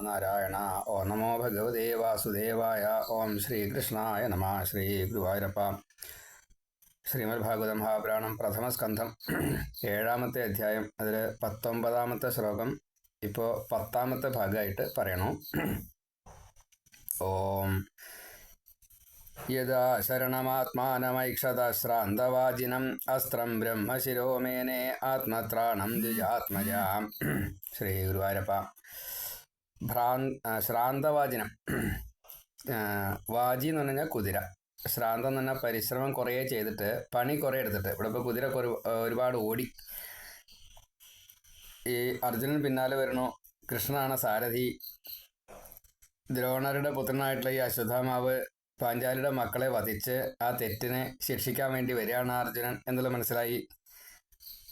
നാരായണ. ഓ നമോ ഭഗവതേ വാസുദേവായ. ഓം ശ്രീകൃഷ്ണായ നമ. ശ്രീ ഗുരുവായൂരപ്പ. ശ്രീമദ്ഭാഗവത മഹാപുരാണം പ്രഥമസ്കന്ധം ഏഴാമത്തെ അധ്യായം. അതിൽ പത്തൊമ്പതാമത്തെ ശ്ലോകം. ഇപ്പോൾ പത്താമത്തെ ഭാഗമായിട്ട് പറയണു. ഓം. യഥാ ശരണമാത്മാനമൈക്ഷതശ്രാന്തവാചിനം. അസ്ത്രം ബ്രഹ്മശിരോമേനെ ആത്മത്രാണം ദ്വിജാത്മജാം. ശ്രീ ഗുരുവായൂരപ്പ. ഭ്രാൻ ശ്രാന്തവാചനം. വാജി എന്ന് പറഞ്ഞാൽ കുതിര. ശ്രാന്തം എന്ന് പറഞ്ഞാൽ പരിശ്രമം കുറേ ചെയ്തിട്ട് പണി കുറേ എടുത്തിട്ട്. ഇവിടെ ഇപ്പോൾ കുതിര ഒരുപാട് ഓടി. ഈ അർജുനൻ പിന്നാലെ വരണു കൃഷ്ണനാണ് സാരഥി. ദ്രോണരുടെ പുത്രനായിട്ടുള്ള ഈ അശ്വത്ഥാമാവ് പാഞ്ചാലിയുടെ മക്കളെ വധിച്ച് ആ തെറ്റിനെ ശിക്ഷിക്കാൻ വേണ്ടി വരികയാണ് അർജുനൻ. എന്നുള്ള മനസ്സിലായി?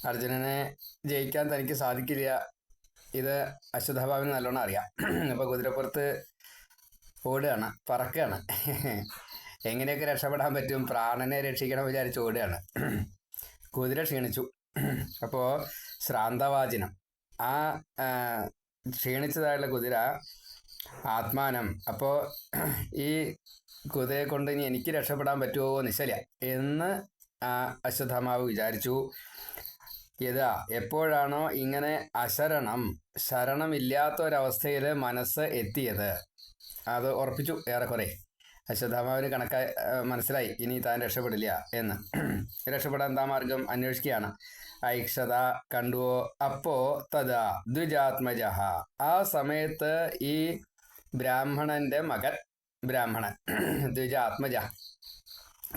അർജുനനെ ജയിക്കാൻ തനിക്ക് സാധിക്കില്ല. ഇത് അശ്വത്ഥഭാവിന് നല്ലോണം അറിയാം. അപ്പോൾ കുതിരപ്പുറത്ത് ഓടുകയാണ് പറക്കുകയാണ്. എങ്ങനെയൊക്കെ രക്ഷപ്പെടാൻ പറ്റും പ്രാണനെ രക്ഷിക്കണം വിചാരിച്ച് ഓടുകയാണ്. കുതിര ക്ഷീണിച്ചു. അപ്പോൾ ശ്രാന്തവാചനം. ആ ക്ഷീണിച്ചതായുള്ള കുതിര ആത്മാനം. അപ്പോൾ ഈ കുതിരയെ കൊണ്ട് ഇനി എനിക്ക് രക്ഷപ്പെടാൻ പറ്റുമോ നിശ്ചല എന്ന് അശ്വത്ഥമാവ് വിചാരിച്ചു. യഥാ എപ്പോഴാണോ ഇങ്ങനെ അശരണം ശരണമില്ലാത്ത ഒരവസ്ഥയിൽ മനസ്സ് എത്തിയത്. അത് ഉറപ്പിച്ചു ഏറെക്കുറെ. അശ്വത്ഥാമാവിന് കണക്കായി മനസ്സിലായി ഇനി താൻ രക്ഷപ്പെടില്ല എന്ന്. രക്ഷപ്പെടാൻ എന്താ മാർഗം അന്വേഷിക്കുകയാണ്. ഐക്ഷത കണ്ടുവോ? അപ്പോ തഥാ ദ്വിജാത്മജ. ആ സമയത്ത് ഈ ബ്രാഹ്മണന്റെ മകൻ ബ്രാഹ്മണൻ ദ്വിജാത്മജ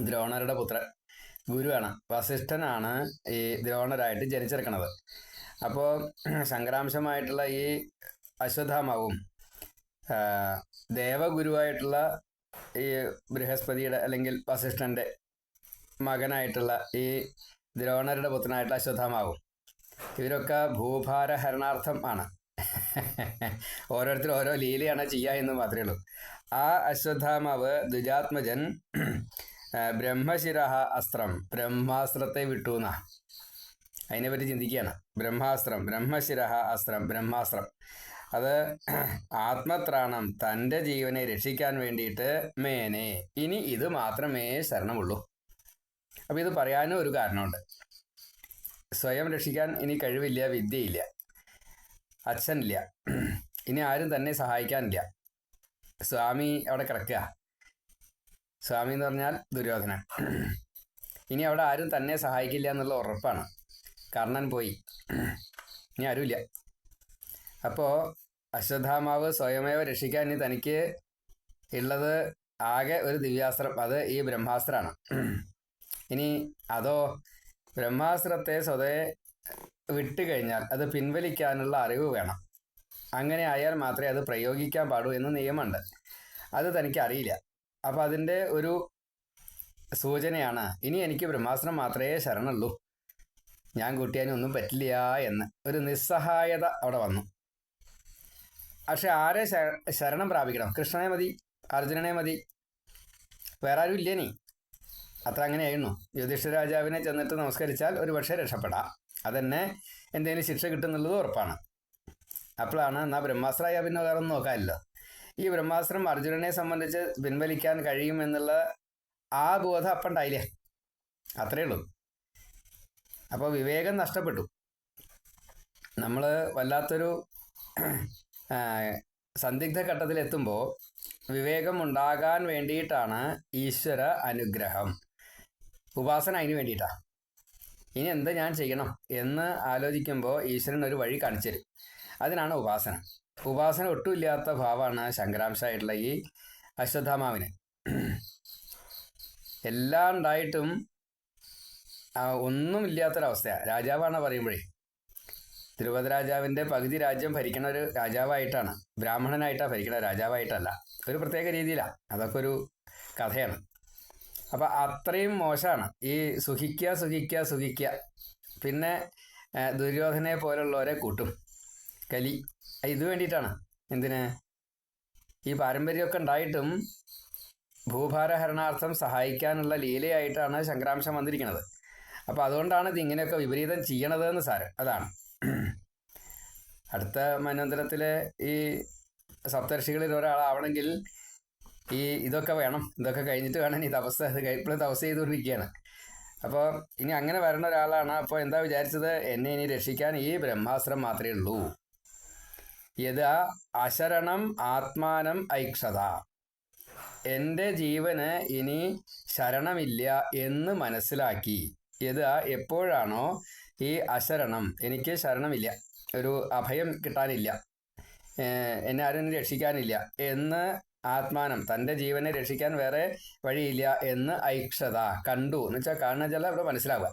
ദ്രോണരുടെ പുത്രൻ ഗുരുവാണ് വസിഷ്ഠനാണ് ഈ ദ്രോണരായിട്ട് ജനിച്ചെടുക്കുന്നത് അപ്പോൾ സംഗ്രാംശമായിട്ടുള്ള ഈ അശ്വത്ഥാമാവും ദേവഗുരുവായിട്ടുള്ള ഈ ബൃഹസ്പതിയുടെ അല്ലെങ്കിൽ വസിഷ്ഠന്റെ മകനായിട്ടുള്ള ഈ ദ്രോണരുടെ പുത്രനായിട്ടുള്ള അശ്വത്ഥാമാവും. ഇവരൊക്കെ ഭൂഭാരഹരണാർത്ഥം ആണ്. ഓരോരുത്തരും ഓരോ ലീലയാണ് ചെയ്യുക എന്ന് മാത്രമേ ഉള്ളൂ. ആ അശ്വത്ഥാമാവ് ദ്വിജാത്മജൻ ബ്രഹ്മശിര അസ്ത്രം. ബ്രഹ്മാസ്ത്രത്തെ വിട്ടു എന്നാ അതിനെപ്പറ്റി ചിന്തിക്കുകയാണ്. ബ്രഹ്മാസ്ത്രം ബ്രഹ്മശിരഹ അസ്ത്രം ബ്രഹ്മാസ്ത്രം. അത് ആത്മത്രാണം തന്റെ ജീവനെ രക്ഷിക്കാൻ വേണ്ടിയിട്ട് മേനെ. ഇനി ഇത് മാത്രമേ ശരണമുള്ളൂ. അപ്പോൾ ഇത് പറയാനും ഒരു കാരണമുണ്ട്. സ്വയം രക്ഷിക്കാൻ ഇനി കഴിവില്ല വിദ്യയില്ല. അച്ഛനില്ല. ഇനി ആരും തന്നെ സഹായിക്കാനില്ല. സ്വാമി അവിടെ കിടക്കുക. സ്വാമി എന്ന് പറഞ്ഞാൽ ദുര്യോധന ഇനി അവിടെ ആരും തന്നെ സഹായിക്കില്ല എന്നുള്ള ഉറപ്പാണ്. കർണൻ പോയി. ഇനി ആരുമില്ല. അപ്പോൾ അശ്വത്ഥാമാവ് സ്വയമേവ രക്ഷിക്കാൻ ഇനി തനിക്ക് ഉള്ളത് ആകെ ഒരു ദിവ്യാസ്ത്രം. അത് ഈ ബ്രഹ്മാസ്ത്രമാണ് ഇനി അതോ ബ്രഹ്മാസ്ത്രത്തെ സ്വതേ വിട്ടു കഴിഞ്ഞാൽ അത് പിൻവലിക്കാനുള്ള അറിവ് വേണം. അങ്ങനെ ആയാൽ മാത്രമേ അത് പ്രയോഗിക്കാൻ പാടൂ എന്ന് നിയമമുണ്ട്. അത് തനിക്ക് അറിയില്ല. അപ്പോൾ അതിന്റെ ഒരു സൂചനയാണ്. ഇനി എനിക്ക് ബ്രഹ്മാസ്ത്രം മാത്രമേ ശരണുള്ളൂ. ഞാൻ കൂട്ടിയാനൊന്നും പറ്റില്ല എന്ന്. ഒരു നിസ്സഹായത അവിടെ വന്നു. പക്ഷെ ആരെ ശരണം പ്രാപിക്കണം? കൃഷ്ണനെ മതി അർജുനനെ മതി. വേറെ ആരും ഇല്ലേ നീ? അത്ര അങ്ങനെയായിരുന്നു. യുധിഷ്ഠ രാജാവിനെ ചെന്നിട്ട് നമസ്കരിച്ചാൽ ഒരു പക്ഷേ രക്ഷപ്പെടാം. അതന്നെ എന്തെങ്കിലും ശിക്ഷ കിട്ടുന്നുള്ളത് ഉറപ്പാണ്. അപ്പോഴാണ് എന്നാൽ ബ്രഹ്മാസ്ത്രമായ പിന്നെ വേറെ ഒന്നും നോക്കാമല്ലോ ഈ ബ്രഹ്മാസ്ത്രം അർജുനനെ സംബന്ധിച്ച് പിൻവലിക്കാൻ കഴിയുമെന്നുള്ള ആ ബോധം അപ്പം ഉണ്ടായില്ലേ? അത്രയേ ഉള്ളൂ. അപ്പോൾ വിവേകം നഷ്ടപ്പെട്ടു. നമ്മൾ വല്ലാത്തൊരു സന്ദിഗ്ധ ഘട്ടത്തിലെത്തുമ്പോൾ വിവേകം ഉണ്ടാകാൻ വേണ്ടിയിട്ടാണ് ഈശ്വര അനുഗ്രഹം. ഉപാസന അതിന് വേണ്ടിയിട്ടാണ് ഇനി എന്താ ഞാൻ ചെയ്യണം എന്ന് ആലോചിക്കുമ്പോൾ ഈശ്വരൻ ഒരു വഴി കാണിച്ചു തരും. അതിനാണ് ഉപാസന. ഉപാസന ഒട്ടുമില്ലാത്ത ഭാവമാണ് ശങ്കരാംശായിട്ടുള്ള ഈ അശ്വത്ഥാമാവിന്. എല്ലാം ഉണ്ടായിട്ടും ഒന്നുമില്ലാത്തൊരവസ്ഥയാണ് രാജാവാണ് പറയുമ്പോഴേ. തിരുപതി രാജാവിന്റെ പകുതി രാജ്യം ഭരിക്കണ ഒരു രാജാവായിട്ടാണ്. ബ്രാഹ്മണനായിട്ടാണ് ഭരിക്കണ രാജാവായിട്ടല്ല. ഒരു പ്രത്യേക രീതിയിലാണ് അതൊക്കെ ഒരു കഥയാണ്. അപ്പം അത്രയും മോശമാണ് ഈ സുഖിക്കുക സുഖിക്കുക സുഖിക്കുക പിന്നെ ദുര്യോധനെ പോലുള്ളവരെ കൂട്ടും. കലി. ഇത് വേണ്ടിയിട്ടാണ്. എന്തിന്? ഈ പാരമ്പര്യമൊക്കെ ഉണ്ടായിട്ടും ഭൂഭാരഹരണാർത്ഥം സഹായിക്കാനുള്ള ലീലയായിട്ടാണ് ശങ്കരാംശം വന്നിരിക്കുന്നത്. അപ്പോൾ അതുകൊണ്ടാണ് ഇത് ഇങ്ങനെയൊക്കെ വിപരീതം ചെയ്യണത് എന്ന് സാരം അതാണ്. അടുത്ത മനോന്തരത്തിലെ ഈ സപ്തർഷികളിൽ ഒരാളാവണമെങ്കിൽ ഈ ഇതൊക്കെ വേണം. ഇതൊക്കെ കഴിഞ്ഞിട്ട് വേണം ഈ തപസ് ഇപ്പോൾ തപസ് ചെയ്തുകൊണ്ടിരിക്കുകയാണ്. അപ്പോൾ ഇനി അങ്ങനെ വരണ ഒരാളാണ്. അപ്പോൾ എന്താ വിചാരിച്ചത്? എന്നെ ഇനി രക്ഷിക്കാൻ ഈ ബ്രഹ്മാസ്ത്രം മാത്രമേ ഉള്ളൂ. യഥാ അശരണം ആത്മാനം ഐക്ഷത എന്റെ ജീവന് ഇനി ശരണമില്ല എന്ന് മനസ്സിലാക്കി. യഥാ എപ്പോഴാണോ ഈ അശരണം എനിക്ക് ശരണമില്ല ഒരു അഭയം കിട്ടാനില്ല എന്നെ ആരും രക്ഷിക്കാനില്ല എന്ന് ആത്മാനം തന്റെ ജീവനെ രക്ഷിക്കാൻ വേറെ വഴിയില്ല എന്ന് ഐക്ഷത കണ്ടു. എന്ന് വെച്ചാൽ കാണുന്ന ചില അവിടെ മനസ്സിലാവുക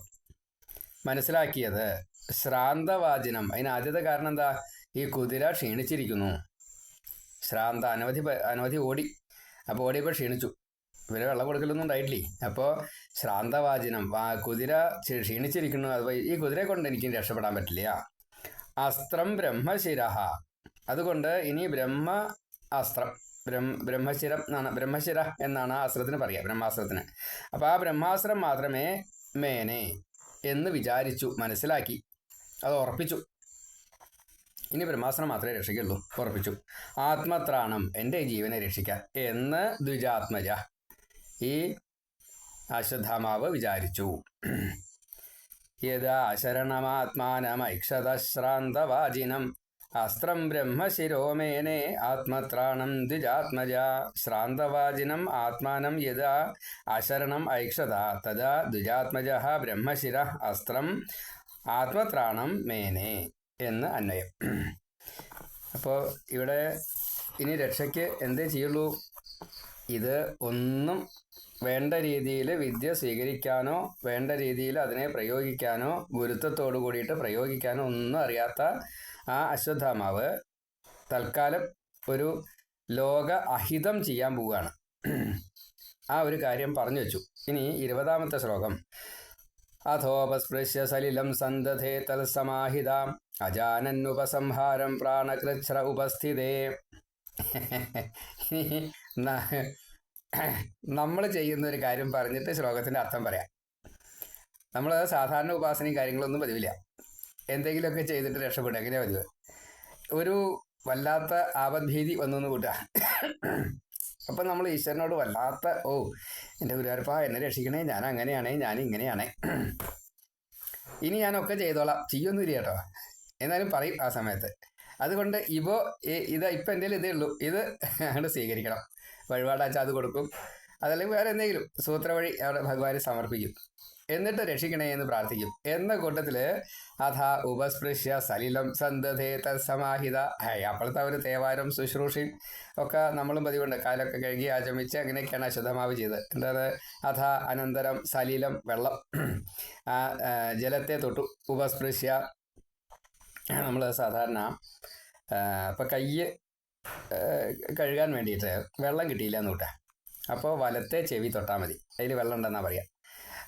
മനസ്സിലാക്കിയത് ശ്രാന്തവാചനം. അതിന് ആദ്യത്തെ കാരണം എന്താ? ഈ കുതിര ക്ഷീണിച്ചിരിക്കുന്നു. ശ്രാന്ത അനവധി അനവധി ഓടി. അപ്പോൾ ഓടിയപ്പോൾ ക്ഷീണിച്ചു. ഇവരെ വെള്ളം കൊടുക്കലൊന്നും ഉണ്ടായിട്ടില്ലേ? അപ്പോൾ ശ്രാന്തവാചനം കുതിര ക്ഷീണിച്ചിരിക്കുന്നു. അത് ഈ കുതിരയെ കൊണ്ട് എനിക്ക് രക്ഷപ്പെടാൻ പറ്റില്ല. അസ്ത്രം ബ്രഹ്മശിര. അതുകൊണ്ട് ഇനി ബ്രഹ്മ അസ്ത്രം ബ്രഹ്മ ബ്രഹ്മശിരം എന്നാണ് ബ്രഹ്മശിര എന്നാണ് ആ അസ്ത്രത്തിന് പറയുക ബ്രഹ്മാസ്ത്രത്തിന്. അപ്പോൾ ആ ബ്രഹ്മാസ്ത്രം മാത്രമേ മേനെ എന്ന് വിചാരിച്ചു മനസ്സിലാക്കി. അത് ഉറപ്പിച്ചു. ഇനി ബ്രഹ്മാസ്ത്രം മാത്രമേ രക്ഷിക്കുള്ളൂ ഉറപ്പിച്ചു. ആത്മത്രാണം എന്റെ ജീവനെ രക്ഷിക്കാം എന്ന് ദ്വിജാത്മജ ഈ അശ്വത്ഥാമാവ് വിചാരിച്ചു. യഥാ ശരണമാത്മാനമൈക്ഷതശ്രാന്തവാജിനം അസ്ത്രം ബ്രഹ്മശിരോമേനെ ആത്മത്രാണം ദ്വിജാത്മജ. ശ്രാന്തവാചിനം ആത്മാനം യഥാ അശരണം ഐക്ഷത തഥാ ദ്വിജാത്മജ ബ്രഹ്മശിര അസ്ത്രം ആത്മത്രാണം മേനെ. എന്ന് അന്വയം. അപ്പോൾ ഇവിടെ ഇനി രക്ഷയ്ക്ക് എന്തേ ചെയ്യുള്ളൂ? ഇത് ഒന്നും വേണ്ട രീതിയിൽ വിദ്യ സ്വീകരിക്കാനോ വേണ്ട രീതിയിൽ അതിനെ പ്രയോഗിക്കാനോ ഗുരുത്വത്തോടു കൂടിയിട്ട് പ്രയോഗിക്കാനോ ഒന്നും അറിയാത്ത ആ അശ്വത്ഥാമാവ് തൽക്കാലം ഒരു ലോക അഹിതം ചെയ്യാൻ പോവുകയാണ്. ആ ഒരു കാര്യം പറഞ്ഞു വെച്ചു. ഇനി ഇരുപതാമത്തെ ശ്ലോകം. അഥോപസ്പൃശ്യ സലിലം സന്തധേ തൽസമാഹിതാം അജാനന്നുപസംഹാരം പ്രാണകൃച്ഛ്ര ഉപസ്ഥിതേ നമ്മൾ ചെയ്യുന്ന ഒരു കാര്യം പറഞ്ഞിട്ട് ശ്ലോകത്തിന്റെ അർത്ഥം പറയാം. നമ്മൾ സാധാരണ ഉപാസനയും കാര്യങ്ങളൊന്നും പതിവില്ല. എന്തെങ്കിലുമൊക്കെ ചെയ്തിട്ട് രക്ഷപ്പെടുക. എങ്ങനെയാ പതിവ്? ഒരു വല്ലാത്ത ആപദ്ഭീതി വന്നു കൂട്ടുക. അപ്പം നമ്മൾ ഈശ്വരനോട് വല്ലാത്ത ഓ എന്റെ ഗുരുവായൂരപ്പ എന്നെ രക്ഷിക്കണേ ഞാൻ അങ്ങനെയാണേ ഞാൻ ഇങ്ങനെയാണേ. ഇനി ഞാനൊക്കെ ചെയ്തോളാം. ചെയ്യൊന്നുമില്ല കേട്ടോ. എന്നാലും പറയും ആ സമയത്ത്. അതുകൊണ്ട് ഇപ്പോൾ ഇത് ഇപ്പം എന്റെ ഇതേ ഉള്ളൂ. ഇത് അങ്ങോട്ട് സ്വീകരിക്കണം. വഴിപാടാച്ചാൽ അത് കൊടുക്കും. അതല്ലെങ്കിൽ വേറെ എന്തെങ്കിലും സൂത്ര വഴി അവിടെ ഭഗവാനെ സമർപ്പിക്കും. എന്നിട്ട് രക്ഷിക്കണേ എന്ന് പ്രാർത്ഥിക്കും. എന്ന കൂട്ടത്തിൽ അഥ ഉപസ്പൃശ്യ സലിലം സന്തതേ തത്സമാഹിത. അപ്പോഴത്തെ ഒരു തേവാരം ശുശ്രൂഷയും ഒക്കെ നമ്മളും പതിവുണ്ട്. കാലൊക്കെ കഴുകി ആചമിച്ച് അങ്ങനെയൊക്കെയാണ് അശുദ്ധമാവ് ചെയ്തത്. എന്താണ്? അഥ അനന്തരം സലിലം വെള്ളം ജലത്തെ തൊട്ടു. ഉപസ്പൃശ്യ നമ്മൾ സാധാരണ ഇപ്പം കൈ കഴുകാൻ വേണ്ടിയിട്ട് വെള്ളം കിട്ടിയില്ല എന്ന് കൂട്ടാ. അപ്പോൾ വലത്തെ ചെവി തൊട്ടാൽ മതി. അതിൽ വെള്ളം ഉണ്ടെന്നാണ് പറയുക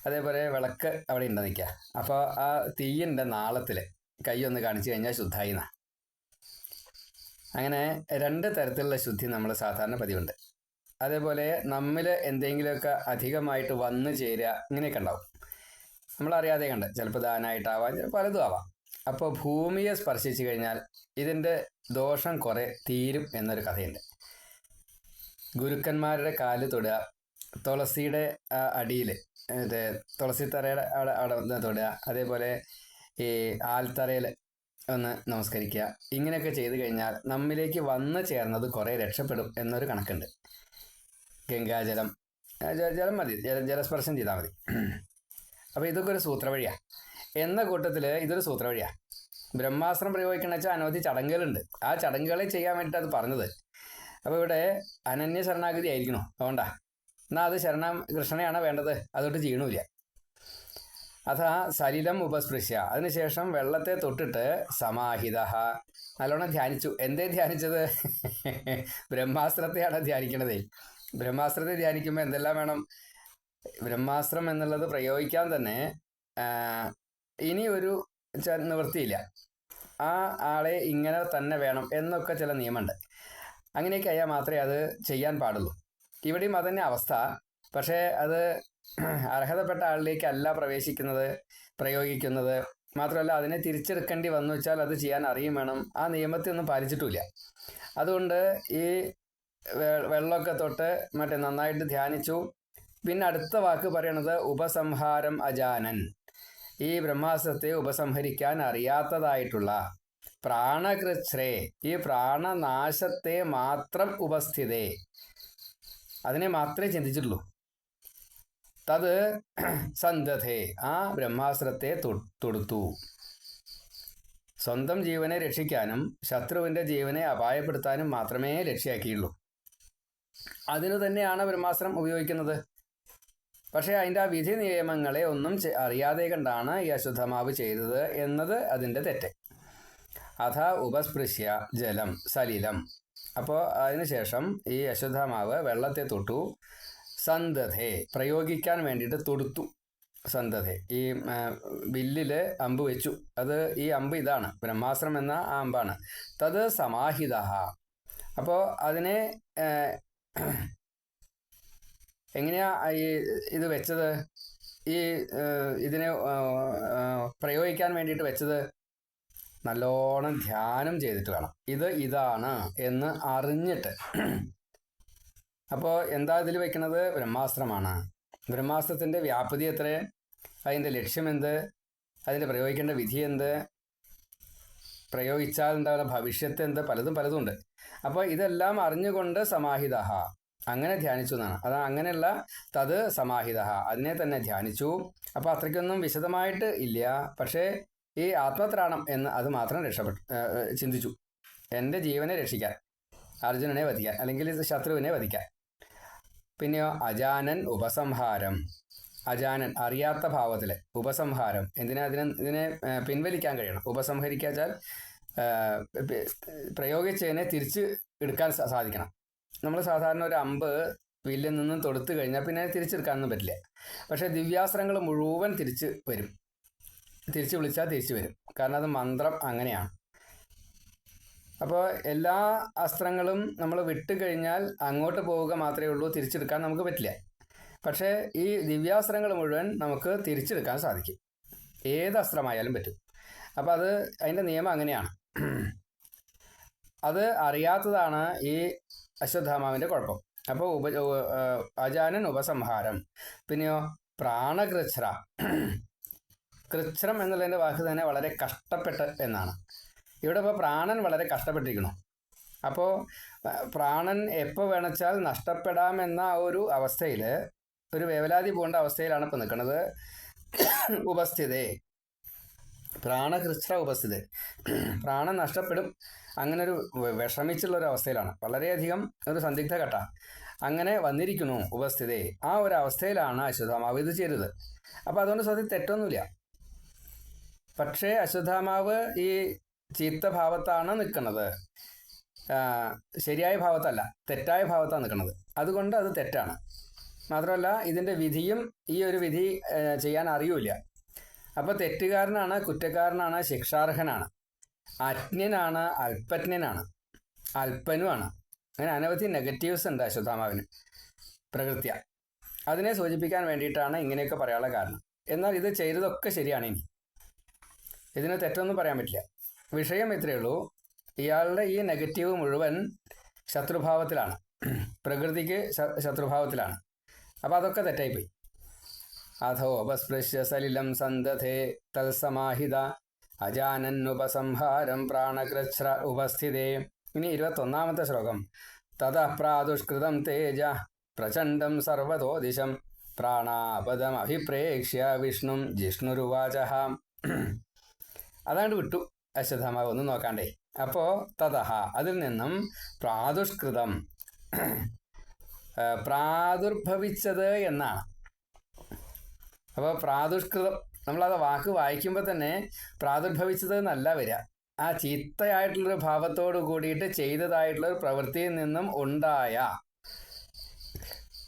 അതേപോലെ വിളക്ക് അവിടെ ഉണ്ട് നിൽക്കുക അപ്പോൾ ആ തീയിന്റെ നാളത്തിൽ കൈ ഒന്ന് കാണിച്ചു കഴിഞ്ഞാൽ ശുദ്ധായി അങ്ങനെ രണ്ട് തരത്തിലുള്ള ശുദ്ധി നമ്മൾ സാധാരണ പതിവുണ്ട്. അതേപോലെ നമ്മിൽ എന്തെങ്കിലുമൊക്കെ അധികമായിട്ട് വന്നു ചേരുക ഇങ്ങനെയൊക്കെ ഉണ്ടാവും നമ്മളറിയാതെ കണ്ട് ചിലപ്പോൾ ദാനായിട്ടാവാം പലതും ആവാം. അപ്പോൾ ഭൂമിയെ സ്പർശിച്ചു കഴിഞ്ഞാൽ ഇതിന്റെ ദോഷം കുറെ തീരും എന്നൊരു കഥയുണ്ട്. ഗുരുക്കന്മാരുടെ കാൽ തൊടുക തുളസിയുടെ അടിയിൽ മറ്റേ തുളസിത്തറയുടെ അവിടെ അവിടെ ഒന്ന് തൊടുക അതേപോലെ ഈ ആൽത്തറയിൽ ഒന്ന് നമസ്കരിക്കുക ഇങ്ങനെയൊക്കെ ചെയ്തു കഴിഞ്ഞാൽ നമ്മിലേക്ക് വന്നു ചേർന്നത് കുറേ രക്ഷപ്പെടും എന്നൊരു കണക്കുണ്ട്. ഗംഗാജലം ജലം മതി ജല ജലസ്പർശം ചെയ്താൽ മതി. അപ്പോൾ ഇതൊക്കെ ഒരു സൂത്രവഴിയാണ് എന്ന കൂട്ടത്തിൽ ഇതൊരു സൂത്രവഴിയാണ് ബ്രഹ്മാസ്ത്രം പ്രയോഗിക്കണ വെച്ചാൽ അനവധി ചടങ്ങുകളുണ്ട്. ആ ചടങ്ങുകളെ ചെയ്യാൻ വേണ്ടിയിട്ട് അത് പറഞ്ഞത്. അപ്പോൾ ഇവിടെ അനന്യ ശരണാഗതി ആയിരിക്കണോ? അതുകൊണ്ടാ. എന്നാൽ അത് ശരണ കൃഷ്ണനെയാണ് വേണ്ടത്. അതൊട്ട് ചെയ്യണമില്ല അഥാ സലിലം ഉപസ്പൃശ്യ. അതിനുശേഷം വെള്ളത്തെ തൊട്ടിട്ട് സമാഹിത നല്ലോണം ധ്യാനിച്ചു. എന്തേ ധ്യാനിച്ചത്? ബ്രഹ്മാസ്ത്രത്തെയാണ് ധ്യാനിക്കണതേ? ബ്രഹ്മാസ്ത്രത്തെ ധ്യാനിക്കുമ്പോൾ എന്തെല്ലാം വേണം? ബ്രഹ്മാസ്ത്രം എന്നുള്ളത് പ്രയോഗിക്കാൻ തന്നെ ഇനി ഒരു നിവൃത്തിയില്ല. ആ ആളെ ഇങ്ങനെ തന്നെ വേണം എന്നൊക്കെ ചില നിയമമുണ്ട്. അങ്ങനെയൊക്കെ ആയാൽ മാത്രമേ അത് ചെയ്യാൻ പാടുള്ളൂ. ഇവിടെയും അതന്നെ അവസ്ഥ. പക്ഷേ അത് അർഹതപ്പെട്ട ആളിലേക്ക് അല്ല പ്രവേശിക്കുന്നത് പ്രയോഗിക്കുന്നത്. മാത്രമല്ല അതിനെ തിരിച്ചെടുക്കേണ്ടി വന്നു വെച്ചാൽ അത് ചെയ്യാൻ അറിയും വേണം. ആ നിയമത്തെ ഒന്നും പാലിച്ചിട്ടില്ല അതുകൊണ്ട് ഈ വെള്ളമൊക്കെ തൊട്ട് മറ്റേ നന്നായിട്ട് ധ്യാനിച്ചു. പിന്നെ അടുത്ത വാക്ക് പറയണത് ഉപസംഹാരം അജാനൻ. ഈ ബ്രഹ്മാസ്ത്രത്തെ ഉപസംഹരിക്കാൻ അറിയാത്തതായിട്ടുള്ള പ്രാണകൃച്ഛ്രേ ഈ പ്രാണനാശത്തെ മാത്രം ഉപസ്ഥിതേ. അതിനെ മാത്രമേ ചിന്തിച്ചിട്ടുള്ളൂ. തത് സന്തതേ ആ ബ്രഹ്മാസ്ത്രത്തെ തൊടുത്തു. സ്വന്തം ജീവനെ രക്ഷിക്കാനും ശത്രുവിന്റെ ജീവനെ അപായപ്പെടുത്താനും മാത്രമേ ലക്ഷ്യമാക്കിയുള്ളൂ അതിനു തന്നെയാണ് ബ്രഹ്മാസ്ത്രം ഉപയോഗിക്കുന്നത്. പക്ഷേ അതിന്റെ ആ വിധി നിയമങ്ങളെ ഒന്നും അറിയാതെ കണ്ടാണ് ഈ അശുദ്ധമാവ് ചെയ്തത് എന്നത് അതിന്റെ തെറ്റ്. അഥ ഉപസ്പൃശ്യ ജലം സലിലം അപ്പോൾ അതിനുശേഷം ഈ അശുദ്ധമാവ് വെള്ളത്തെ തൊട്ടു. സന്തതേ പ്രയോഗിക്കാൻ വേണ്ടിയിട്ട് തൊടുത്തു. സന്തതേ ഈ വില്ലിൽ അമ്പ് വെച്ചു. അത് ഈ അമ്പ് ഇതാണ് ബ്രഹ്മാസ്ത്രം എന്ന ആ അമ്പാണ്. തത് സമാഹിത അപ്പോൾ അതിനെ എങ്ങനെയാ ഈ ഇത് വെച്ചത്? ഈ ഇതിനെ പ്രയോഗിക്കാൻ വേണ്ടിയിട്ട് വെച്ചത് നല്ലോണം ധ്യാനം ചെയ്തിട്ട് വേണം. ഇത് ഇതാണ് എന്ന് അറിഞ്ഞിട്ട്. അപ്പോൾ എന്താ ഇതിൽ വെക്കുന്നത് ബ്രഹ്മാസ്ത്രമാണ്. ബ്രഹ്മാസ്ത്രത്തിന്റെ വ്യാപ്തി എത്ര അതിന്റെ ലക്ഷ്യമെന്ത് അതിന്റെ പ്രയോഗിക്കേണ്ട വിധി എന്ത്? പ്രയോഗിച്ചാൽ ഉണ്ടാവുന്ന ഭവിഷ്യത്ത് എന്ത്? പലതും പലതും ഉണ്ട്. അപ്പോൾ ഇതെല്ലാം അറിഞ്ഞുകൊണ്ട് സമാഹിത അങ്ങനെ ധ്യാനിച്ചു എന്നാണ് അത് അങ്ങനെയുള്ള തത് സമാഹിത അതിനെ തന്നെ ധ്യാനിച്ചു. അപ്പോൾ അത്രയ്ക്കൊന്നും വിശദമായിട്ട് ഇല്ല. പക്ഷേ ഈ ആത്മത്രാണം എന്ന് അത് മാത്രം രക്ഷപ്പെട്ടു. ചിന്തിച്ചു. എന്റെ ജീവനെ രക്ഷിക്കാൻ അർജുനനെ വധിക്കാൻ അല്ലെങ്കിൽ ശത്രുവിനെ വധിക്കാൻ. പിന്നെയോ അജാനൻ ഉപസംഹാരം. അജാനൻ അറിയാത്ത ഭാവത്തിലെ ഉപസംഹാരം. എന്തിനാ അതിനെ ഇതിനെ പിൻവലിക്കാൻ കഴിയണം? ഉപസംഹരിക്കാച്ചാൽ പ്രയോഗിച്ചതിനെ തിരിച്ച് എടുക്കാൻ സാധിക്കണം. നമ്മൾ സാധാരണ ഒരു അമ്പ് വില്ലിൽ നിന്നും തൊടുത്തു കഴിഞ്ഞാൽ പിന്നെ തിരിച്ചെടുക്കാനൊന്നും പറ്റില്ല. പക്ഷേ ദിവ്യാസ്ത്രങ്ങൾ മുഴുവൻ തിരിച്ച് വരും. തിരിച്ച് വിളിച്ചാൽ തിരിച്ചു വരും. കാരണം അത് മന്ത്രം അങ്ങനെയാണ്. അപ്പോൾ എല്ലാ അസ്ത്രങ്ങളും നമ്മൾ വിട്ട് കഴിഞ്ഞാൽ അങ്ങോട്ട് പോവുക മാത്രമേ ഉള്ളൂ തിരിച്ചെടുക്കാൻ നമുക്ക് പറ്റില്ല. പക്ഷേ ഈ ദിവ്യാസ്ത്രങ്ങൾ മുഴുവൻ നമുക്ക് തിരിച്ചെടുക്കാൻ സാധിക്കും. ഏത് അസ്ത്രമായാലും പറ്റും. അപ്പോൾ അത് അതിന്റെ നിയമം അങ്ങനെയാണ്. അത് അറിയാത്തതാണ് ഈ അശ്വത്ഥാമാവിന്റെ കുഴപ്പം. അപ്പോൾ ഉപ അജാനൻ ഉപസംഹാരം. പിന്നെയോ പ്രാണകൃച്ഛ്ര. കൃച്ഛ്രം എന്നുള്ളതിന്റെ വാക്ക് തന്നെ വളരെ കഷ്ടപ്പെട്ട് എന്നാണ്. ഇവിടെ ഇപ്പോൾ പ്രാണൻ വളരെ കഷ്ടപ്പെട്ടിരിക്കണം അപ്പോൾ പ്രാണൻ എപ്പോൾ വേണച്ചാൽ നഷ്ടപ്പെടാമെന്ന ഒരു അവസ്ഥയിൽ ഒരു വേവലാതി പോകേണ്ട അവസ്ഥയിലാണ് ഇപ്പോൾ നിൽക്കുന്നത് ഉപസ്ഥിതേ. പ്രാണകൃച്ഛ്ര ഉപസ്ഥിതി. പ്രാണൻ നഷ്ടപ്പെടും. അങ്ങനെ ഒരു വിഷമിച്ചുള്ള ഒരു അവസ്ഥയിലാണ് വളരെയധികം ഒരു സന്ദിഗ്ധ ഘട്ട അങ്ങനെ വന്നിരിക്കുന്നു ഉപസ്ഥിതി. ആ ഒരു അവസ്ഥയിലാണ് അശ്വത്ഥാമാവ് ഇത് ചെയ്തത്. അപ്പോൾ അതുകൊണ്ട് സത്യം തെറ്റൊന്നുമില്ല. പക്ഷേ അശ്വത്ഥാമാവ് ഈ ചീത്ത ഭാവത്താണ് നിൽക്കുന്നത് ശരിയായ ഭാവത്തല്ല തെറ്റായ ഭാവത്താണ് നിൽക്കുന്നത്. അതുകൊണ്ട് അത് തെറ്റാണ്. മാത്രമല്ല ഇതിന്റെ വിധിയും ഈ ഒരു വിധി ചെയ്യാൻ അറിയൂല അപ്പോൾ തെറ്റുകാരനാണ് കുറ്റക്കാരനാണ് ശിക്ഷാർഹനാണ്. അജ്ഞനാണ് അല്പജ്ഞനാണ് അല്പനുമാണ്. അങ്ങനെ അനവധി നെഗറ്റീവ്സ് ഉണ്ട് അശ്വത്ഥാമാവിന് പ്രകൃത്യ. അതിനെ സൂചിപ്പിക്കാൻ വേണ്ടിയിട്ടാണ് ഇങ്ങനെയൊക്കെ പറയാനുള്ള കാരണം. എന്നാൽ ഇത് ചെയ്തതൊക്കെ ശരിയാണ് ഇനി. ഇതിന് തെറ്റൊന്നും പറയാൻ പറ്റില്ല. വിഷയം ഇത്രയേ ഉള്ളൂ. ഇയാളുടെ ഈ നെഗറ്റീവ് മുഴുവൻ ശത്രുഭാവത്തിലാണ്. പ്രകൃതിക്ക് ശത്രുഭാവത്തിലാണ്. അപ്പോൾ അതൊക്കെ തെറ്റായിപ്പോയി. അഥോപസ്പൃശ്യ സലിലം സന്തഥേ തത്സമാഹിത അജാനന്നുപസംഹാരം പ്രാണകൃച്ഛ്ര ഉപസ്ഥിതേ ഇനി ഇരുപത്തൊന്നാമത്തെ ശ്ലോകം. തത പ്രാദുഷ്കൃതം തേജ പ്രചണ്ഡം സർവതോ ദിശം പ്രാണാപദമഭിപ്രേക്ഷ്യ വിഷ്ണു ജിഷ്ണുരുവാച അതാണ്ട് വിട്ടു അശ്വത്ഥാമാവ് ഒന്ന് നോക്കാണ്ടേ. അപ്പോ തതഹ അതിൽ നിന്നും പ്രാദുഷ്കൃതം പ്രാദുർഭവിച്ചത് എന്നാണ്. അപ്പോൾ പ്രാദുഷ്കൃതം നമ്മൾ ആ വാക്ക് വായിക്കുമ്പോൾ തന്നെ പ്രാദുർഭവിച്ചത് എന്നല്ല വരിക. ആ ചീത്തയായിട്ടുള്ളൊരു ഭാവത്തോട് കൂടിയിട്ട് ചെയ്തതായിട്ടുള്ള പ്രവൃത്തിയിൽ നിന്നും ഉണ്ടായ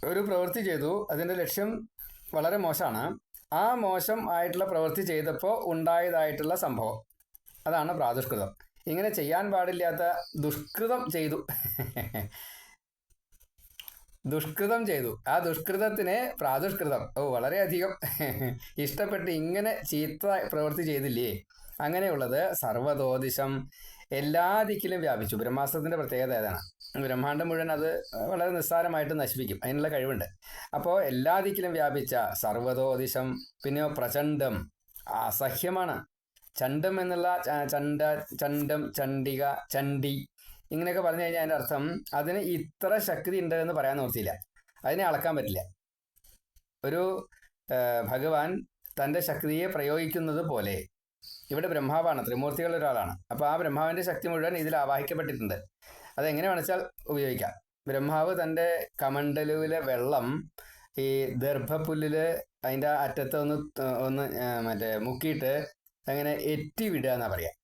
ഒരു പ്രവൃത്തി ചെയ്തു. അതിന്റെ ലക്ഷ്യം വളരെ മോശമാണ്. ആ മോശം ആയിട്ടുള്ള പ്രവൃത്തി ചെയ്തപ്പോൾ ഉണ്ടായതായിട്ടുള്ള സംഭവം. അതാണ് പ്രാദുഷ്കൃതം. ഇങ്ങനെ ചെയ്യാൻ പാടില്ലാത്ത ദുഷ്കൃതം ചെയ്തു. ദുഷ്കൃതം ചെയ്തു. ആ ദുഷ്കൃതത്തിന് പ്രാദുഷ്കൃതം. ഓ വളരെയധികം ഇഷ്ടപ്പെട്ട് ഇങ്ങനെ ചീത്ത പ്രവൃത്തി ചെയ്തില്ലേ? അങ്ങനെയുള്ളത് സർവതോദിശം എല്ലാ ദിക്കിലും വ്യാപിച്ചു. ബ്രഹ്മാസ്ത്രത്തിന്റെ പ്രത്യേകത ഏതാണ്? ബ്രഹ്മാണ്ടം മുഴുവൻ അത് വളരെ നിസ്സാരമായിട്ട് നശിപ്പിക്കും. അതിനുള്ള കഴിവുണ്ട്. അപ്പോൾ എല്ലാ ദിക്കിലും വ്യാപിച്ച സർവതോദിശം പിന്നെ പ്രചണ്ഡം അസഹ്യമാണ്. ചണ്ഡം എന്നുള്ള ചണ്ട ചണ്ഡം ചണ്ഡിക ചണ്ഡി ഇങ്ങനെയൊക്കെ പറഞ്ഞു കഴിഞ്ഞാൽ അതിന്റെ അർത്ഥം അതിന് ഇത്ര ശക്തി ഉണ്ട് എന്ന് പറയാൻ നിർത്തിയില്ല. അതിനെ അളക്കാൻ പറ്റില്ല. ഒരു ഭഗവാൻ തന്റെ ശക്തിയെ പ്രയോഗിക്കുന്നത് പോലെ ഇവിടെ ബ്രഹ്മാവാണ് ത്രിമൂർത്തികളിൽ ഒരാളാണ്. അപ്പോൾ ആ ബ്രഹ്മാവിന്റെ ശക്തി മുഴുവൻ ഇതിൽ ആവാഹിക്കപ്പെട്ടിട്ടുണ്ട്. അതെങ്ങനെ വേണച്ചാൽ ഉപയോഗിക്കാം. ബ്രഹ്മാവ് തന്റെ കമണ്ടലുവിലെ വെള്ളം ഈ ദർഭപ്പുല്ലിൽ അതിന്റെ അറ്റത്ത് ഒന്ന് ഒന്ന് മറ്റേ മുക്കിയിട്ട് അങ്ങനെ എറ്റി വിടുക എന്നാ പറയാം.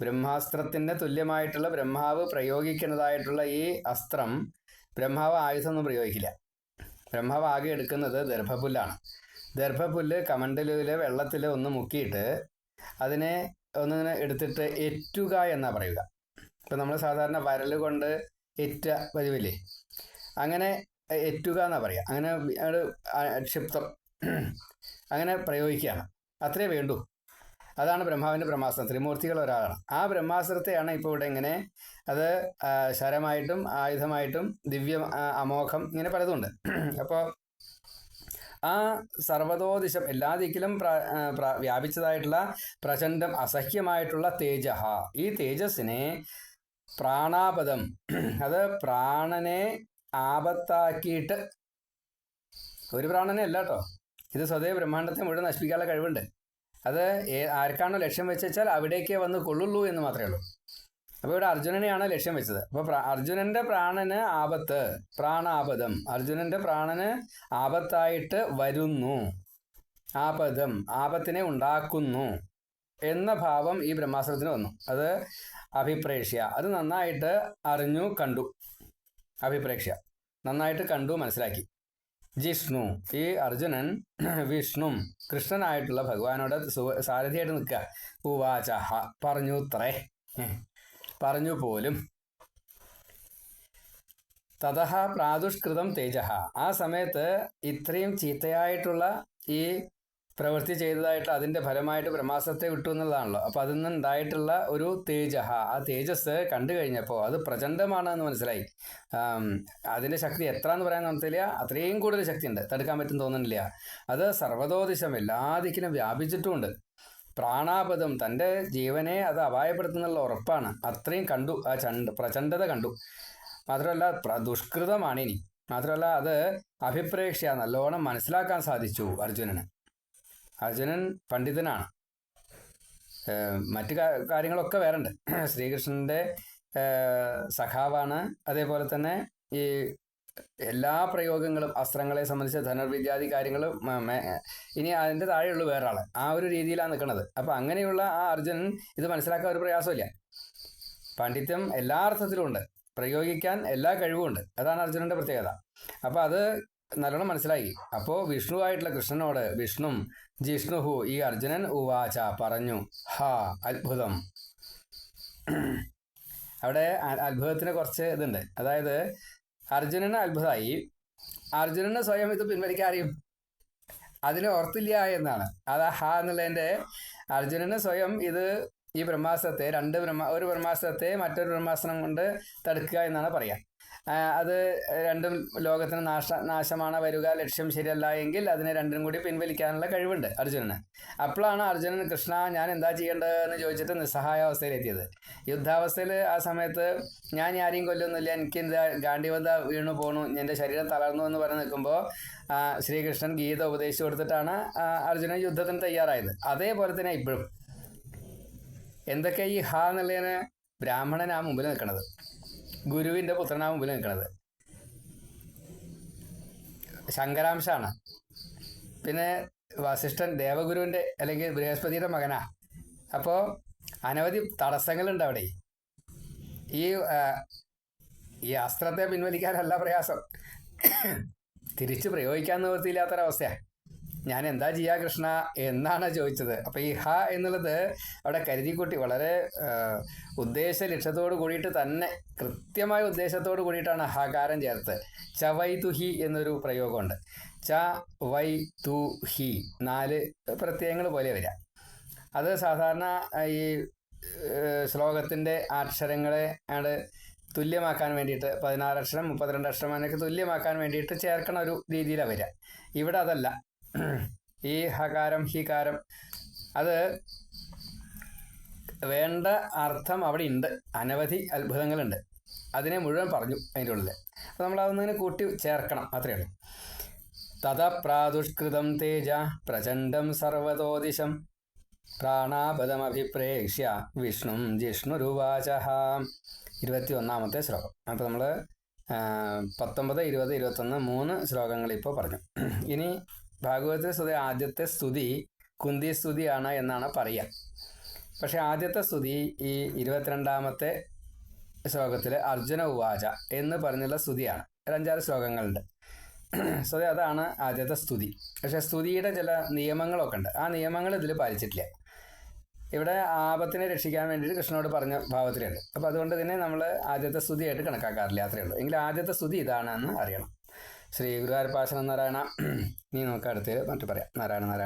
ബ്രഹ്മാസ്ത്രത്തിന് തുല്യമായിട്ടുള്ള ബ്രഹ്മാവ് പ്രയോഗിക്കുന്നതായിട്ടുള്ള ഈ അസ്ത്രം ബ്രഹ്മാവ് ആയുധമൊന്നും പ്രയോഗിക്കില്ല. ബ്രഹ്മാവ് ആകെ എടുക്കുന്നത് ദർഭപുല്ലാണ് ദർഭപുല്ല് കമണ്ടലുവിലെ വെള്ളത്തിൽ ഒന്ന് മുക്കിയിട്ട് അതിനെ ഒന്നിങ്ങനെ എടുത്തിട്ട് എറ്റുക എന്നാണ് പറയുക. ഇപ്പം നമ്മൾ സാധാരണ വരൽ കൊണ്ട് എറ്റ പതിവില്ലേ അങ്ങനെ എറ്റുക എന്നാണ് പറയുക. അങ്ങനെ ക്ഷിപ്തം. അങ്ങനെ പ്രയോഗിക്കുകയാണ്. അത്രേ വേണ്ടൂ. അതാണ് ബ്രഹ്മാവിന്റെ ബ്രഹ്മാസ്ത്രം ത്രിമൂർത്തികൾ ഒരാളാണ്. ആ ബ്രഹ്മാസ്ത്രത്തെയാണ് ഇപ്പോൾ ഇവിടെ ഇങ്ങനെ അത് ശരമായിട്ടും ആയുധമായിട്ടും ദിവ്യ അമോഘം ഇങ്ങനെ പലതുമുണ്ട് അപ്പോൾ ആ സർവതോദിശം എല്ലാ ദിക്കിലും വ്യാപിച്ചതായിട്ടുള്ള പ്രചണ്ഡം അസഹ്യമായിട്ടുള്ള തേജഹ. ഈ തേജസ്സിനെ പ്രാണാപദം അത് പ്രാണനെ ആപത്താക്കിയിട്ട് ഒരു പ്രാണനെ അല്ല കേട്ടോ. ഇത് സ്വതേ ബ്രഹ്മാണ്ടത്തെ മുഴുവൻ നശിപ്പിക്കാനുള്ള കഴിവുണ്ട്. അത് ആർക്കാണോ ലക്ഷ്യം വെച്ചാൽ അവിടേക്കേ വന്ന് കൊള്ളുള്ളൂ എന്ന് മാത്രമേ ഉള്ളൂ. അപ്പോൾ ഇവിടെ അർജുനനെയാണ് ലക്ഷ്യം വെച്ചത്. അപ്പോൾ അർജുനന്റെ പ്രാണന് ആപത്ത് പ്രാണാപദം. അർജുനന്റെ പ്രാണന് ആപത്തായിട്ട് വരുന്നു. ആപദം ആപത്തിനെ ഉണ്ടാക്കുന്നു എന്ന ഭാവം ഈ ബ്രഹ്മാസ്ത്രത്തിന് വന്നു. അത് അഭിപ്രേക്ഷ്യ അത് നന്നായിട്ട് അറിഞ്ഞു കണ്ടു. അഭിപ്രേക്ഷ്യ നന്നായിട്ട് കണ്ടു മനസ്സിലാക്കി. ജിഷ്ണു. ഈ അർജുനൻ വിഷ്ണു കൃഷ്ണനായിട്ടുള്ള ഭഗവാനോട് സാരഥിയായിട്ട് നിൽക്കുക ഉവാചഹ പറഞ്ഞു ത്രേ. പറഞ്ഞു പോലും. തതഹ പ്രാദുഷ്കൃതം തേജഹ. ആ സമയത്ത് ഇത്രയും ചീത്തയായിട്ടുള്ള ഈ പ്രവൃത്തി ചെയ്തതായിട്ട് അതിന്റെ ഫലമായിട്ട് ബ്രഹ്മാസ്ത്രത്തെ വിട്ടു എന്നുള്ളതാണല്ലോ. അപ്പോൾ അതിൽ നിന്നുണ്ടായിട്ടുള്ള ഒരു തേജഹ ആ തേജസ് കണ്ടു കഴിഞ്ഞപ്പോൾ അത് പ്രചണ്ഡമാണെന്ന് മനസ്സിലായി. അതിന്റെ ശക്തി എത്ര എന്ന് പറയാൻ നമുക്കില്ല അത്രയും കൂടുതൽ ശക്തിയുണ്ട്. തടുക്കാൻ പറ്റും തോന്നുന്നില്ല. അത് സർവതോദിശം എല്ലാ ദിക്കിനും വ്യാപിച്ചിട്ടുമുണ്ട്. പ്രാണാപദം തന്റെ ജീവനെ അത് അപായപ്പെടുത്തുന്നുള്ള ഉറപ്പാണ്. അത്രയും കണ്ടു ആ ചണ്ട പ്രചണ്ഡത കണ്ടു. മാത്രമല്ല ദുഷ്കൃതമാണ് ഇനി മാത്രമല്ല അത് അഭിപ്രേക്ഷ നല്ലോണം മനസ്സിലാക്കാൻ സാധിച്ചു അർജുനന്. അർജുനൻ പണ്ഡിതനാണ്. മറ്റു കാര്യങ്ങളൊക്കെ വേറുണ്ട്. ശ്രീകൃഷ്ണന്റെ സഖാവാണ്. അതേപോലെ തന്നെ ഈ എല്ലാ പ്രയോഗങ്ങളും അസ്ത്രങ്ങളെ സംബന്ധിച്ച ധനുർവിദ്യാദി കാര്യങ്ങളും ഇനി അതിന്റെ താഴെയുള്ള വേറെ ആൾ ആ ഒരു രീതിയിലാണ് നിൽക്കുന്നത് അപ്പം അങ്ങനെയുള്ള ആ അർജുനൻ ഇത് മനസ്സിലാക്കാൻ ഒരു പ്രയാസമില്ല പാണ്ഡിത്യം എല്ലാ അർത്ഥത്തിലും ഉണ്ട് പ്രയോഗിക്കാൻ എല്ലാ കഴിവുമുണ്ട്. അതാണ് അർജുനന്റെ പ്രത്യേകത. അപ്പോൾ അത് നല്ലോണം മനസ്സിലായി. അപ്പോൾ വിഷ്ണുവായിട്ടുള്ള കൃഷ്ണനോട് വിഷ്ണു ജിഷ്ണുഹു ഈ അർജുനൻ ഉവാച പറഞ്ഞു. ഹാ അത്ഭുതം. അവിടെ അത്ഭുതത്തിന് കുറച്ച് ഇതുണ്ട്. അതായത് അർജുനന് അത്ഭുതമായി. അർജുനന് സ്വയം ഇത് പിൻവലിക്കാറിയും അതിനെ ഓർത്തില്ല എന്നാണ്. അത് ഹാ എന്നുള്ളതിന്റെ അർജുനന് സ്വയം ഇത് ഈ ബ്രഹ്മാസ്ത്രത്തെ രണ്ട് ബ്രഹ്മ ഒരു ബ്രഹ്മാസ്ത്രത്തെ മറ്റൊരു ബ്രഹ്മാസ്ത്രം കൊണ്ട് തടുക്കുക എന്നാണ് പറയാ. ആ, അത് രണ്ടും ലോകത്തിന് നാശ നാശമാണ് വരിക ലക്ഷ്യം ശരിയല്ല എങ്കിൽ അതിനെ രണ്ടും കൂടി പിൻവലിക്കാനുള്ള കഴിവുണ്ട് അർജുനന്. അപ്പോഴാണ് അർജുനൻ കൃഷ്ണ ഞാൻ എന്താ ചെയ്യേണ്ടത് എന്ന് ചോദിച്ചിട്ട് നിസ്സഹായ അവസ്ഥയിലെത്തിയത് യുദ്ധാവസ്ഥയിൽ ആ സമയത്ത് ഞാൻ ആരെയും കൊല്ലൊന്നുമില്ല എനിക്ക് എന്താ ഗാന്ധിവന്ത വീണു പോണു. എന്റെ ശരീരം തളർന്നു എന്ന് പറഞ്ഞ് നിൽക്കുമ്പോൾ ശ്രീകൃഷ്ണൻ ഗീത ഉപദേശിച്ചു കൊടുത്തിട്ടാണ് അർജുനൻ യുദ്ധത്തിന് തയ്യാറായത്. അതേപോലെ തന്നെ ഇപ്പോഴും. എന്തൊക്കെ ഈ ഹ എന്നുള്ളതിന് ആ മുമ്പിൽ നിൽക്കുന്നത് ഗുരുവിന്റെ പുത്രനാ മുമ്പിൽ നിൽക്കുന്നത് ശങ്കരാംശാണ്. പിന്നെ വസിഷ്ഠൻ ദേവഗുരുവിന്റെ അല്ലെങ്കിൽ ബൃഹസ്പതിയുടെ മകനാ. അപ്പോൾ അനവധി തടസ്സങ്ങളുണ്ട് അവിടെ. ഈ ഈ അസ്ത്രത്തെ പിൻവലിക്കാനല്ല പ്രയാസം. തിരിച്ച് പ്രയോഗിക്കാൻ നിവൃത്തിയില്ലാത്തൊരവസ്ഥയാണ് ഞാൻ എന്താ ചെയ്യാ കൃഷ്ണ? എന്നാണ് ചോദിച്ചത്. അപ്പോൾ ഈ ഹ എന്നുള്ളത് അവിടെ കരുതിക്കുട്ടി വളരെ ഉദ്ദേശ ലക്ഷ്യത്തോട് കൂടിയിട്ട് തന്നെ കൃത്യമായ ഉദ്ദേശത്തോട് കൂടിയിട്ടാണ് ഹകാരം ചേർത്ത്. ച വൈ തു ഹി എന്നൊരു പ്രയോഗമുണ്ട്. ച വൈ തു ഹി നാല് പ്രത്യയങ്ങൾ പോലെ വരിക. അത് സാധാരണ ഈ ശ്ലോകത്തിന്റെ അക്ഷരങ്ങളെ ആണ് തുല്യമാക്കാൻ വേണ്ടിയിട്ട് പതിനാറ് അക്ഷരം മുപ്പത്തിരണ്ട് അക്ഷരം തുല്യമാക്കാൻ വേണ്ടിയിട്ട് ചേർക്കണ ഒരു രീതിയിലാണ് വരിക. ഇവിടെ അതല്ല. ഈ ഹകാരം ഹികാരം അത് വേണ്ട അർത്ഥം അവിടെ ഉണ്ട്. അനവധി അത്ഭുതങ്ങളുണ്ട്. അതിനെ മുഴുവൻ പറഞ്ഞു അതിന്റെ ഉള്ളിൽ അപ്പോൾ നമ്മൾ അതൊന്നിങ്ങനെ കൂട്ടി ചേർക്കണം. അത്രയേ ഉള്ളൂ. തത പ്രാദുഷ്കൃതം തേജ പ്രചണ്ഡം സർവതോദിശം. പ്രാണാപദമഭിപ്രേക്ഷ്യ വിഷ്ണു ജിഷ്ണുരുവാച ഇരുപത്തി ഒന്നാമത്തെ ശ്ലോകം അപ്പോൾ നമ്മൾ പത്തൊമ്പത് ഇരുപത് ഇരുപത്തൊന്ന് മൂന്ന് ശ്ലോകങ്ങൾ ഇപ്പോൾ പറഞ്ഞു. ഇനി ഭാഗവതത്തിലെ സ്തുതി ആദ്യത്തെ സ്തുതി കുന്തി സ്തുതിയാണ് എന്നാണ് പറയുക പക്ഷെ ആദ്യത്തെ സ്തുതി ഈ ഇരുപത്തിരണ്ടാമത്തെ ശ്ലോകത്തിൽ അർജുന ഉവാച എന്ന് പറഞ്ഞുള്ള സ്തുതിയാണ്. ഒരു അഞ്ചാറ് ശ്ലോകങ്ങളുണ്ട്. സ്തുതി അതാണ് ആദ്യത്തെ സ്തുതി. പക്ഷെ സ്തുതിയുടെ ചില നിയമങ്ങളൊക്കെ ഉണ്ട്. ആ നിയമങ്ങൾ ഇതിൽ പാലിച്ചിട്ടില്ല. ഇവിടെ ആപത്തിനെ രക്ഷിക്കാൻ വേണ്ടിയിട്ട് കൃഷ്ണനോട് പറഞ്ഞ ഭാവത്തിലുണ്ട്. അപ്പോൾ അതുകൊണ്ട് തന്നെ നമ്മൾ ആദ്യത്തെ സ്തുതിയായിട്ട് കണക്കാക്കാറില്ല. അത്രയേ ഉള്ളൂ. എങ്കിൽ ആദ്യത്തെ സ്തുതി ഇതാണെന്ന് അറിയണം. ശ്രീ ഗുരുവായൂരപ്പാശനം നാരായണ നീ നമുക്ക് അടുത്ത് മറ്റു പറയാം. നാരായണ നാരായണ.